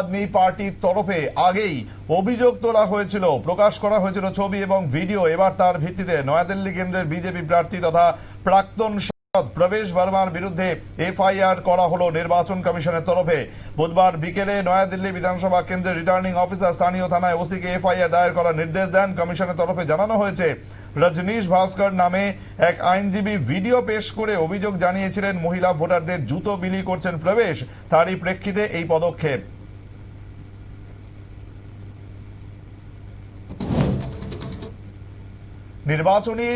আদমি পার্টির তরফে আগেই অভিযোগ তোলা হয়েছিল, প্রকাশ করা হয়েছিল ছবি এবং ভিডিও। এবার তার ভিত্তিতে নয়াদিল্লি কেন্দ্রের বিজেপি প্রার্থী তথা প্রাক্তন প্রবেশ বর্মার বিরুদ্ধে এফআইআর করা হলো নির্বাচন কমিশনের তরফে। বুধবার বিকেলে নয়াদিল্লি বিধানসভা কেন্দ্রের রিটার্নিং অফিসার স্থানীয় থানায় ওসিকে এফআইআর দায়ের করার নির্দেশ দেন। কমিশনের তরফে জানানো হয়েছে, রজনীশ ভাস্কর নামে এক আইনজীবী ভিডিও পেশ করে অভিযোগ জানিয়েছিলেন, মহিলা ভোটারদের জুতো বিলি করছেন প্রবেশ। তারই প্রেক্ষিতে এই পদক্ষেপ নির্বাচনী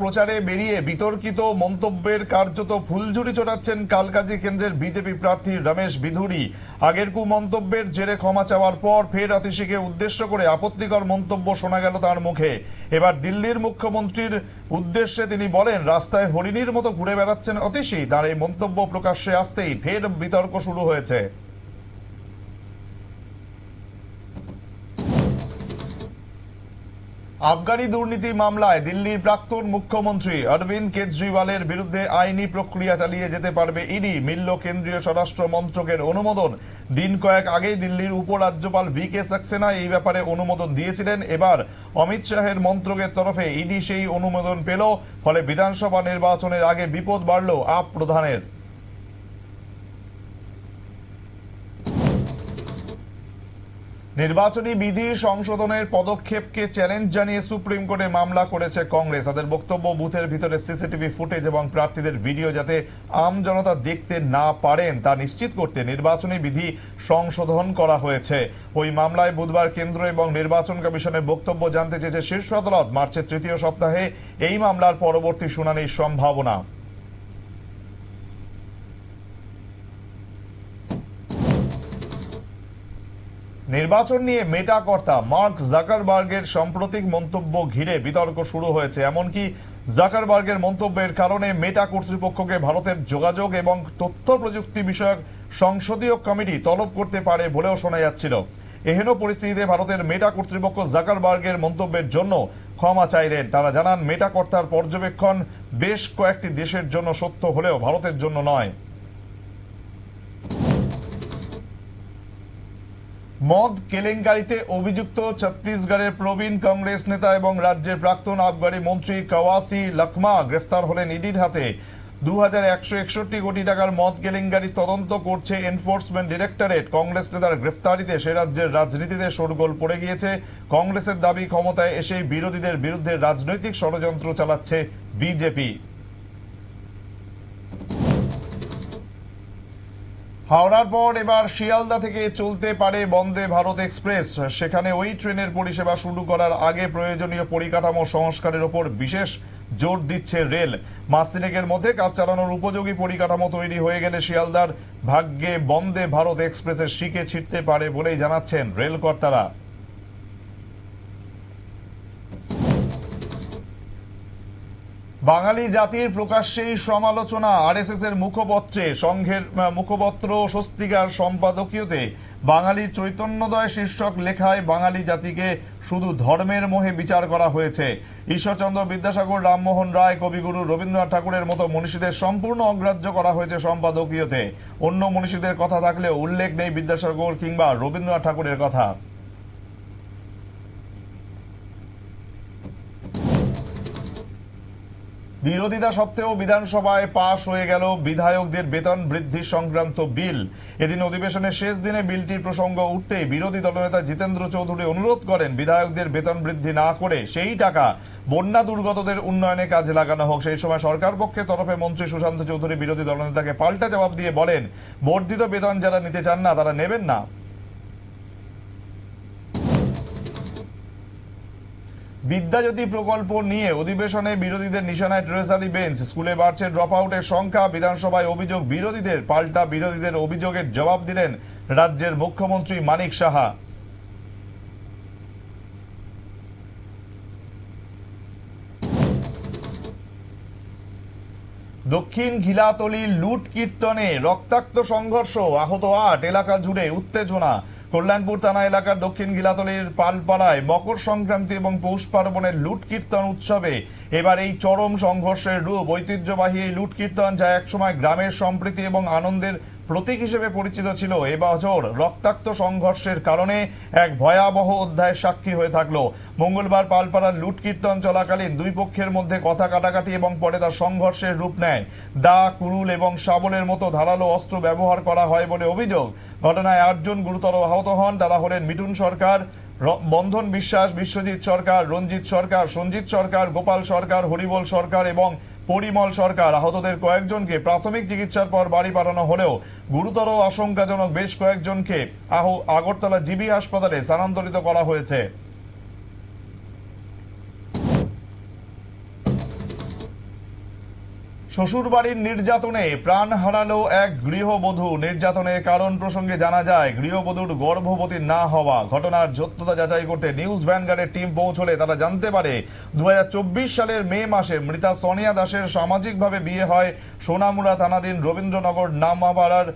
প্রচারে বেরিয়ে বিতর্কিত মন্তব্যের কার্যত ফুলঝুরি চড়াচ্ছেন কালকাজি কেন্দ্রের বিজেপি প্রার্থী রমেশ বিধুরি। আগের কু মন্তব্যের জেরে ক্ষমা চাওয়ার পর ফের অতিশীকে উদ্দেশ্য করে আপত্তিকর মন্তব্য শোনা গেল তার মুখে। এবার দিল্লির মুখ্যমন্ত্রীর উদ্দেশ্যে তিনি বলেন, রাস্তায় হরিণীর মতো ঘুরে বেড়াচ্ছেন অতিশী, তার এই মন্তব্য প্রকাশ্যে আসতেই ফের বিতর্ক শুরু হয়েছে। আবগারি দুর্নীতি মামলায় দিল্লির প্রাক্তন মুখ্যমন্ত্রী অরবিন্দ কেজরিওয়ালের বিরুদ্ধে আইনি প্রক্রিয়া চালিয়ে যেতে পারবে ইডি, মিলল কেন্দ্রীয় স্বরাষ্ট্র মন্ত্রকের অনুমোদন। দিন কয়েক আগেই দিল্লির উপরাজ্যপাল ভি কে সাক্সেনা এই ব্যাপারে অনুমোদন দিয়েছিলেন। এবার অমিত শাহের মন্ত্রকের তরফে ইডি সেই অনুমোদন পেল, ফলে বিধানসভা নির্বাচনের আগে বিপদ বাড়ল আপ প্রধানের। নির্বাচনী বিধি সংশোধনের পদক্ষেপকে চ্যালেঞ্জ জানিয়ে সুপ্রিম কোর্টে মামলা করেছে কংগ্রেস। তাদের বক্তব্য বুথের ভিতরে সিসিটিভি ফুটেজ এবং প্রার্থীদের ভিডিও যাতে আম জনতা দেখতে না পারেন, তা নিশ্চিত করতে নির্বাচনী বিধি সংশোধন করা হয়েছে। ওই মামলায় বুধবার কেন্দ্র এবং নির্বাচন কমিশনের বক্তব্য জানতে চেয়েছে শীর্ষ আদালত। মার্চের তৃতীয় সপ্তাহে এই মামলার পরবর্তী শুনানির সম্ভাবনা। নির্বাচন নিয়ে মেটা কর্তা মার্ক জাকারবার্গের সাম্প্রতিক মন্তব্য ঘিরে বিতর্ক শুরু হয়েছে। এমনকি জাকারবার্গের মন্তব্যের কারণে মেটা কর্তৃপক্ষকে ভারতের যোগাযোগ এবং তথ্য প্রযুক্তি বিষয়ক সংসদীয় কমিটি তলব করতে পারে বলেও শোনা যাচ্ছিল। এহেন পরিস্থিতিতে ভারতের মেটা কর্তৃপক্ষ জাকারবার্গের মন্তব্যের জন্য ক্ষমা চাইলেন তারা জানান মেটা কর্তার পর্যবেক্ষণ বেশ কয়েকটি দেশের জন্য সত্য হলেও ভারতের জন্য নয়। মদ কেলেঙ্কারিতে অভিযুক্ত ছত্তিশগড়ের প্রবীণ কংগ্রেস নেতা এবং রাজ্যের প্রাক্তন আবগারি মন্ত্রী কওয়াসি লখমা গ্রেফতার হলেন ইডির হাতে। দু হাজার একশো একষট্টি কোটি টাকার মদ কেলেঙ্কারি তদন্ত করছে এনফোর্সমেন্ট ডিরেক্টরেট। কংগ্রেস নেতার গ্রেফতারিতে সে রাজ্যের রাজনীতিতে শোরগোল পড়ে গিয়েছে। কংগ্রেসের দাবি ক্ষমতায় এসেই বিরোধীদের বিরুদ্ধে রাজনৈতিক ষড়যন্ত্র চালাচ্ছে বিজেপি। হাওড়ার পর এবার শিয়ালদা থেকে চলতে পারে বন্দে ভারত এক্সপ্রেস। সেখানে ওই ট্রেনের পরিষেবা শুরু করার আগে প্রয়োজনীয় পরিকাঠামো সংস্কারের ওপর বিশেষ জোর দিচ্ছে রেল। মাস তিনেকের মধ্যে কাজ চালানোর উপযোগী পরিকাঠামো তৈরি হয়ে গেলে শিয়ালদার ভাগ্যে বন্দে ভারত এক্সপ্রেসের শিকে ছিটতে পারে বলেই জানাচ্ছেন রেল বাঙালি জাতির প্রকাশ্যেই সমালোচনা, আরএসএস এর মুখপত্রে, সংঘের মুখপত্র, স্বস্তিকার সম্পাদকীয়তে বাঙালির চৈতন্যদয় শীর্ষক লেখায় বাঙালি জাতিকে শুধু ধর্মের মোহে বিচার করা হয়েছে। ঈশ্বরচন্দ্র বিদ্যাসাগর, রামমোহন রায়, কবিগুরু রবীন্দ্রনাথ ঠাকুরের মতো মনীষীদের সম্পূর্ণ অগ্রাহ্য করা হয়েছে সম্পাদকীয়তে। অন্য মনীষীদের কথা থাকলেও উল্লেখ নেই বিদ্যাসাগর কিংবা রবীন্দ্রনাথ ঠাকুরের কথা। বিরোধিতা সত্ত্বেও বিধানসভায় পাশ হয়ে গেল বিধায়কদের বেতন বৃদ্ধি সংক্রান্ত বিল। এদিন অধিবেশনের শেষ দিনে বিলটির প্রসঙ্গ উঠতেই বিরোধী দলনেতা জিতেন্দ্র চৌধুরী অনুরোধ করেন বিধায়কদের বেতন বৃদ্ধি না করে সেই টাকা বন্যা দুর্গতদের উন্নয়নে কাজে লাগানো হোক। সেই সময় সরকার পক্ষে তরফে মন্ত্রী সুশান্ত চৌধুরী বিরোধী দলনেতাকে পাল্টা জবাব দিয়ে বলেন, বর্ধিত বেতন যারা নিতে চান না, তারা নেবেন না। বিদ্যাজ্যোতি প্রকল্প নিয়ে অধিবেশনে বিরোধীদের নিশানায় ট্রেজারি বেঞ্চ। স্কুলে বাড়ছে ড্রপ আউটের সংখ্যা। বিধানসভায় অভিযোগ, বিরোধীদের পাল্টা বিরোধীদের অভিযোগের জবাব দিলেন রাজ্যের মুখ্যমন্ত্রী মানিক সাহা। দক্ষিণ ঘিলাতলির লুট কীর্তনে রক্তাক্ত সংঘর্ষ। আহত আট, এলাকা জুড়ে উত্তেজনা। কল্যাণপুর থানা এলাকার দক্ষিণ গিলাতলের পালপাড়ায় মকর সংক্রান্তি এবং পৌষ পার্বণের লুট কীর্তন উৎসবে এবার এই চরম সংঘর্ষের রূপ। ঐতিহ্যবাহী এই লুট কীর্তন যা একসময় গ্রামের সম্প্রীতি এবং আনন্দের প্রতীক হিসেবে পরিচিত ছিল এবছর রক্তাক্ত সংঘর্ষের কারণে এক ভয়াবহ অধ্যায় সাক্ষী হয়ে থাকল। মঙ্গলবার পালপাড়ার লুট কীর্তন চলাকালীন দুই পক্ষের মধ্যে কথা কাটাকাটি এবং পরে তার সংঘর্ষের রূপ নেয়। দা, কুরুল এবং শাবলের মতো ধারালো অস্ত্র ব্যবহার করা হয় বলে অভিযোগ। ঘটনায় আটজন গুরুতর আহত হন। তারা হলেন মিঠুন সরকার বন্ধন বিশ্বাস, বিশ্বজিৎ সরকার, রঞ্জিত সরকার, সঞ্জিত সরকার, গোপাল সরকার, হরিবল সরকার এবং পরিমল সরকার। আহতদের কয়েকজনকে প্রাথমিক চিকিৎসার পর বাড়ি পাঠানো হলেও গুরুতর আশঙ্কাজনক বেশ কয়েকজনকে আহ আগরতলা জিবি হাসপাতালে স্থানান্তরিত করা হয়েছে। শ্বশুরবাড়ির নির্যাতনে প্রাণ হারালো এক গৃহবধূ। নির্যাতনের কারণ প্রসঙ্গে জানা যায়, গৃহবধূর গর্ভবতী না হওয়া ঘটনার সত্যতা যাচাই করতে নিউজ ভ্যানগার্ডের টিম পৌঁছলে তারা জানতে পারে দু হাজার চব্বিশ সালের মে মাসে মৃতা সোনিয়া দাসের সামাজিকভাবে বিয়ে হয় সোনামুড়া থানাধীন রবীন্দ্রনগর নামাপাড়ার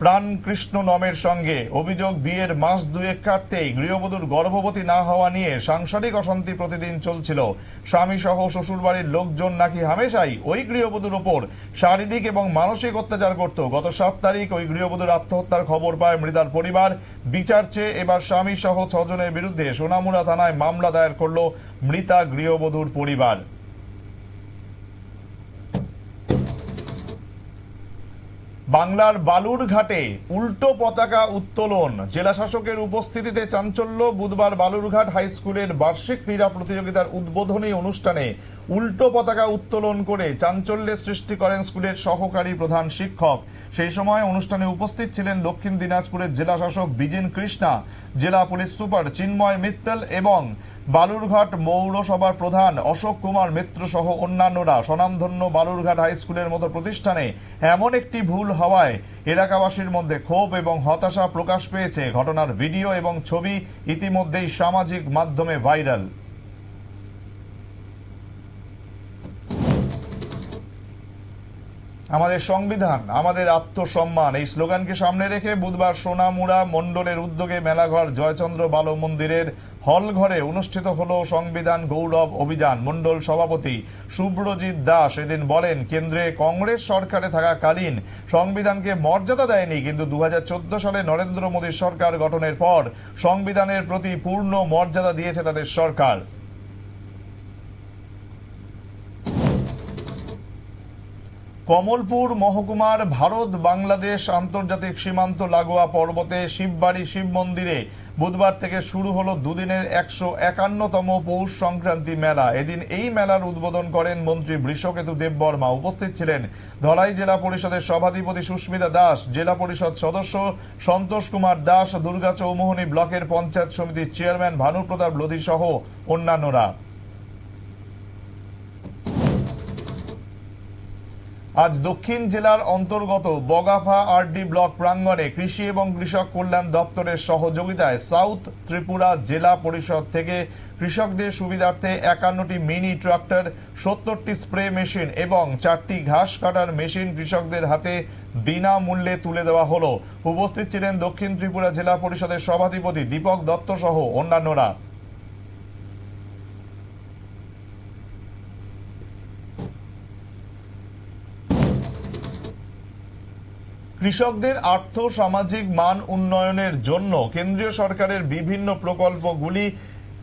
প্রাণকৃষ্ণ নমের সঙ্গে অভিযোগ বিয়ের মাস দুয়েক কাটতেই গৃহবধূর গর্ভবতী না হওয়া নিয়ে সাংসারিক অশান্তি প্রতিদিন চলছিল। স্বামী সহ শ্বশুরবাড়ির লোকজন নাকি হামেশাই ওই গৃহবধূর ওপর শারীরিক এবং মানসিক অত্যাচার করত। গত সাত তারিখ ওই গৃহবধূর আত্মহত্যার খবর পায় মৃতার পরিবার। বিচার চেয়ে এবার স্বামী সহ ছজনের বিরুদ্ধে সোনামুড়া থানায় মামলা দায়ের করল মৃতা গৃহবধূর পরিবার। বাংলার বালুরঘাটে উল্টো পতাকা উত্তোলন। জেলা শাসকের উপস্থিতিতে চাঞ্চল্য, বুধবার বালুরঘাট হাই স্কুলের বার্ষিক ক্রীড়া প্রতিযোগিতার উদ্বোধনী অনুষ্ঠানে উল্টো পতাকা উত্তোলন করে চাঞ্চল্যের সৃষ্টি করেন স্কুলের সহকারী প্রধান শিক্ষক। সেই সময় অনুষ্ঠানে উপস্থিত ছিলেন দক্ষিণ দিনাজপুরের জেলা শাসক বিজেন কৃষ্ণা, জেলা পুলিশ সুপার চিন্ময় মিত্তল এবং বালুরঘাট মৌরসভার প্রধান অশোক কুমার মিত্র সহ অন্যান্যরা। স্বনামধন্য বালুরঘাট হাই স্কুলের মতো প্রতিষ্ঠানে এমন একটি ভুল হওয়ায় এলাকাবাসীর মধ্যে ক্ষোভ এবং হতাশা প্রকাশ পেয়েছে। ঘটনার ভিডিও এবং ছবি ইতিমধ্যেই সামাজিক মাধ্যমে ভাইরাল। আমাদের সংবিধান, আমাদের আত্মসম্মান। এই স্লোগানকে সামনে রেখে বুধবার সোনামুড়া মণ্ডলের উদ্যোগে মেলাঘর জয়চন্দ্র বাল মন্দিরের হল ঘরে অনুষ্ঠিত হল সংবিধান গৌরব অভিযান। মণ্ডল সভাপতি সুব্রজিৎ দাস এদিন বলেন, কেন্দ্রে কংগ্রেস সরকারে থাকাকালীন সংবিধানকে মর্যাদা দেয়নি, কিন্তু দু হাজার চোদ্দ সালে নরেন্দ্র মোদীর সরকার গঠনের পর সংবিধানের প্রতি পূর্ণ মর্যাদা দিয়েছে তাদের সরকার। কমলপুর মহকুমার ভারত বাংলাদেশ আন্তর্জাতিক সীমান্ত লাগোয়া পর্বতে শিববাড়ি শিব মন্দিরে বুধবার থেকে শুরু হলো দুদিনের একশো একান্নতম পৌষ সংক্রান্তি মেলা। এদিন এই মেলার উদ্বোধন করেন মন্ত্রী বৃষকেতু দেববর্মা উপস্থিত ছিলেন ধলাই জেলা পরিষদের সভাধিপতি সুস্মিতা দাস, জেলা পরিষদ সদস্য সন্তোষ কুমার দাস, দুর্গা চৌমোহনী ব্লকের পঞ্চায়েত সমিতির চেয়ারম্যান ভানুপ্রতাপ লোধি সহ অন্যান্যরা। আজ দক্ষিণ জেলার অন্তর্গত বগাফা আরডি ব্লক প্রাঙ্গণে কৃষি এবং কৃষক কল্যাণ দপ্তরের সহযোগিতায় সাউথ ত্রিপুরা জেলা পরিষদ থেকে কৃষকদের সুবিধার্থে একান্নটি মিনি ট্রাক্টর, সত্তরটি স্প্রে মেশিন এবং চারটি ঘাস কাটার মেশিন কৃষকদের হাতে বিনামূল্যে তুলে দেওয়া হলো। উপস্থিত ছিলেন দক্ষিণ ত্রিপুরা জেলা পরিষদের সভাধিপতি দীপক দত্ত সহ অন্যান্যরা। কৃষকদের আর্থ সামাজিক মান উন্নয়নের জন্য কেন্দ্রীয় সরকারের বিভিন্ন প্রকল্পগুলি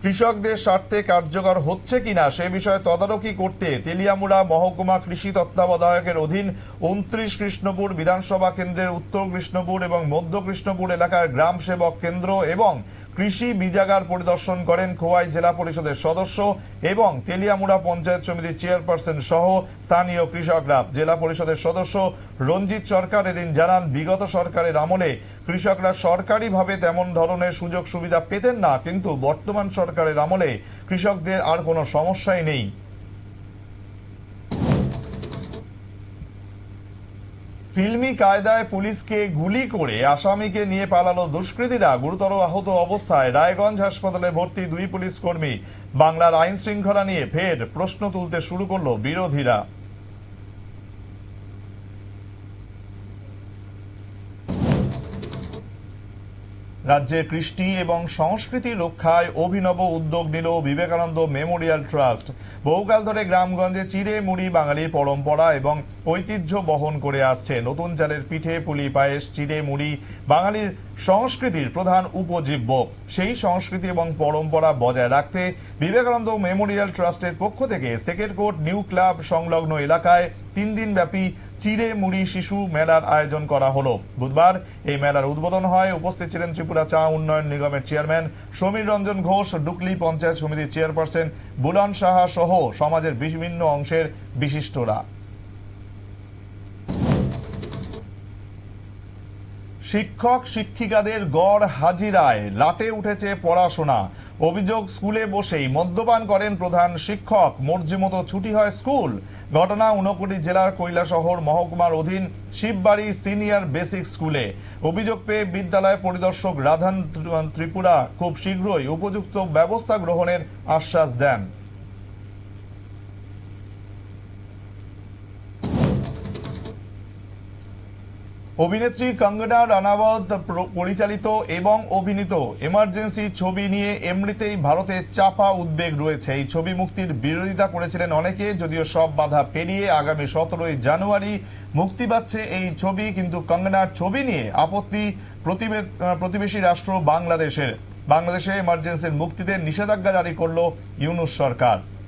কৃষকদের স্বার্থে কার্যকর হচ্ছে কিনা সে বিষয়ে তদারকি করতে তেলিয়ামুড়া মহকুমা কৃষি তত্ত্বাবধায়কের অধীন উনত্রিশ কৃষ্ণপুর বিধানসভা কেন্দ্রের উত্তর কৃষ্ণপুর এবং মধ্য কৃষ্ণপুর এলাকার গ্রাম সেবক কেন্দ্র এবং কৃষি বিজাগার পরিদর্শন করেন খোয়াই জেলা পরিষদের সদস্য এবং তেলিয়ামুড়া পঞ্চায়েত সমিতির চেয়ারপারসন সহ স্থানীয় কৃষকরা। জেলা পরিষদের সদস্য রঞ্জিত সরকার এদিন জানান, বিগত সরকারের আমলে কৃষকরা সরকারিভাবে তেমন ধরনের সুযোগ সুবিধা পেতেন না, কিন্তু বর্তমান সরকারের আমলে কৃষকদের আর কোনো সমস্যাই নেই। ফিল্মি কায়দায় পুলিশকে গুলি করে আসামিকে নিয়ে পালালো দুষ্কৃতীরা। গুরুতর আহত অবস্থায় রায়গঞ্জ হাসপাতালে ভর্তি দুই পুলিশ কর্মী। বাংলার আইন শৃঙ্খলা নিয়ে ফের প্রশ্ন তুলতে শুরু করল বিরোধীরা। রাজ্যের কৃষ্টি এবং সংস্কৃতি রক্ষায় অভিনব উদ্যোগ নিল বিবেকানন্দ মেমোরিয়াল ট্রাস্ট। বহুকাল ধরে গ্রামগঞ্জে চিড়ে মুড়ি বাঙালির পরম্পরা এবং ঐতিহ্য বহন করে আসছে। নতুন চালের পিঠে পুলি, পায়েস চিড়ে মুড়ি বাঙালির সংস্কৃতির প্রধান উপজীব্য। সেই সংস্কৃতি এবং পরম্পরা বজায় রাখতে বিবেকানন্দ মেমোরিয়াল ট্রাস্টের পক্ষ থেকে সেকেন্ড কোর্ট নিউ ক্লাব সংলগ্ন এলাকায় তিন দিন ব্যাপী চিড়ে মুড়ি শিশু মেলার আয়োজন করা হলো। বুধবার এই মেলার উদ্বোধন হয়। উপস্থিত ছিলেন ত্রিপুরা চা উন্নয়ন নিগমের চেয়ারম্যান সমীর রঞ্জন ঘোষ, ডুকলি পঞ্চায়েত সমিতির চেয়ারপারসন বুলান সাহা সহ সমাজের বিভিন্ন অংশের বিশিষ্টরা। শিক্ষক শিক্ষিকাদের গড় হাজিরায় লাটে উঠেছে পড়াশোনা। অভিযোগ, স্কুলে বসেই মদ্যপান করেন প্রধান শিক্ষক। মর্জি মতো ছুটি হয় স্কুল। ঘটনা ঊনকোটি জেলার কৈলাসহর মহকুমার অধীন শিববাড়ি সিনিয়র বেসিক স্কুলে। অভিযোগ পেয়ে বিদ্যালয় পরিদর্শক রাধান ত্রিপুরা খুব শীঘ্রই উপযুক্ত ব্যবস্থা গ্রহণের আশ্বাস দেন। অভিনেত্রী কঙ্গনা প্র- পরিচালিত এবং অভিনীত এমার্জেন্সি ছবি নিয়ে এমনিতেই ভারতে চাপা উদ্বেগ রয়েছে। এই ছবি মুক্তির বিরোধিতা করেছিলেন অনেকে, যদিও সব বাধা পেরিয়ে আগামী সতেরোই জানুয়ারি মুক্তি পাচ্ছে এই ছবি, কিন্তু কঙ্গনার ছবি নিয়ে আপত্তি প্রতিবে- প্রতিবেশী রাষ্ট্র বাংলাদেশের। বাংলাদেশে এমার্জেন্সির মুক্তিতে নিষেধাজ্ঞা জারি করল ইউনুস সরকার।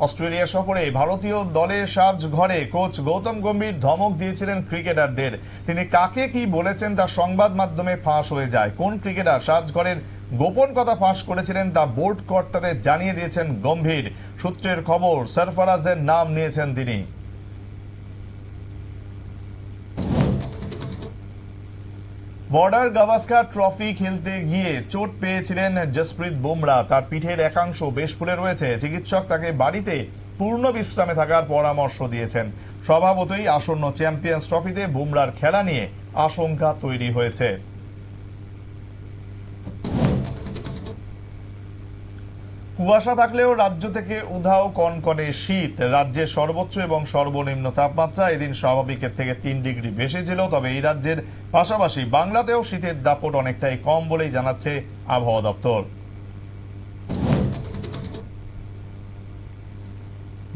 অস্ট্রেলিয়া সফরে ভারতীয় দলের সাজ ঘরে কোচ গৌতম গম্ভীর ধমক দিয়েছিলেন ক্রিকেটারদের। তিনি কাকে কি বলেছেন তা সংবাদ মাধ্যমে ফাঁস হয়ে যায়। কোন ক্রিকেটার সাজ ঘরের গোপন কথা ফাঁস করেছিলেন তা বোর্ড কর্তাদের জানিয়ে দিয়েছেন গম্ভীর। সূত্রের খবর, সরফরাজের নাম নিয়েছেন তিনি। বর্ডার গাভাস্কার ট্রফি খেলতে গিয়ে চোট পেয়েছিলেন জসপ্রীত বুমরা। তার পিঠের একাংশ বেশ ফুলে রয়েছে। চিকিৎসক তাকে বাড়িতে পূর্ণ বিশ্রামে থাকার পরামর্শ দিয়েছেন। স্বভাবতই আসন্ন চ্যাম্পিয়ন্স ট্রফিতে বুমরার খেলা নিয়ে আশঙ্কা তৈরি হয়েছে। কুয়াশা থাকলেও রাজ্য থেকে উধাও কনকনে শীত। রাজ্যের সর্বোচ্চ এবং সর্বনিম্ন তাপমাত্রা এদিন স্বাভাবিকের থেকে তিন ডিগ্রি বেশি ছিল, তবে এই রাজ্যের পাশাপাশি বাংলাতেও শীতের দাপট অনেকটাই কম বলেই জানাচ্ছে আবহাওয়া দপ্তর।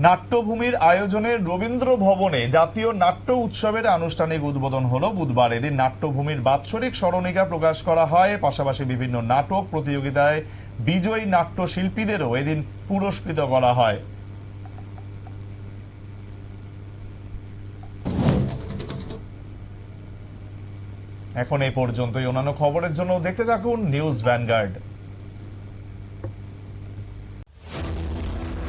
নাট্যভূমির আয়োজনে রবীন্দ্র ভবনে জাতীয় নাট্য উৎসবের আনুষ্ঠানিক উদ্বোধন হলো বুধবার। এদিন নাট্যভূমির বাৎসরিক স্মরণিকা প্রকাশ করা হয়। পাশাপাশি বিভিন্ন নাটক প্রতিযোগিতায় বিজয়ী নাট্য শিল্পীদেরও এদিন পুরস্কৃত করা হয়। এখন এই পর্যন্তই। অন্যান্য খবরের জন্য দেখতে থাকুন নিউজ ভ্যানগার্ড।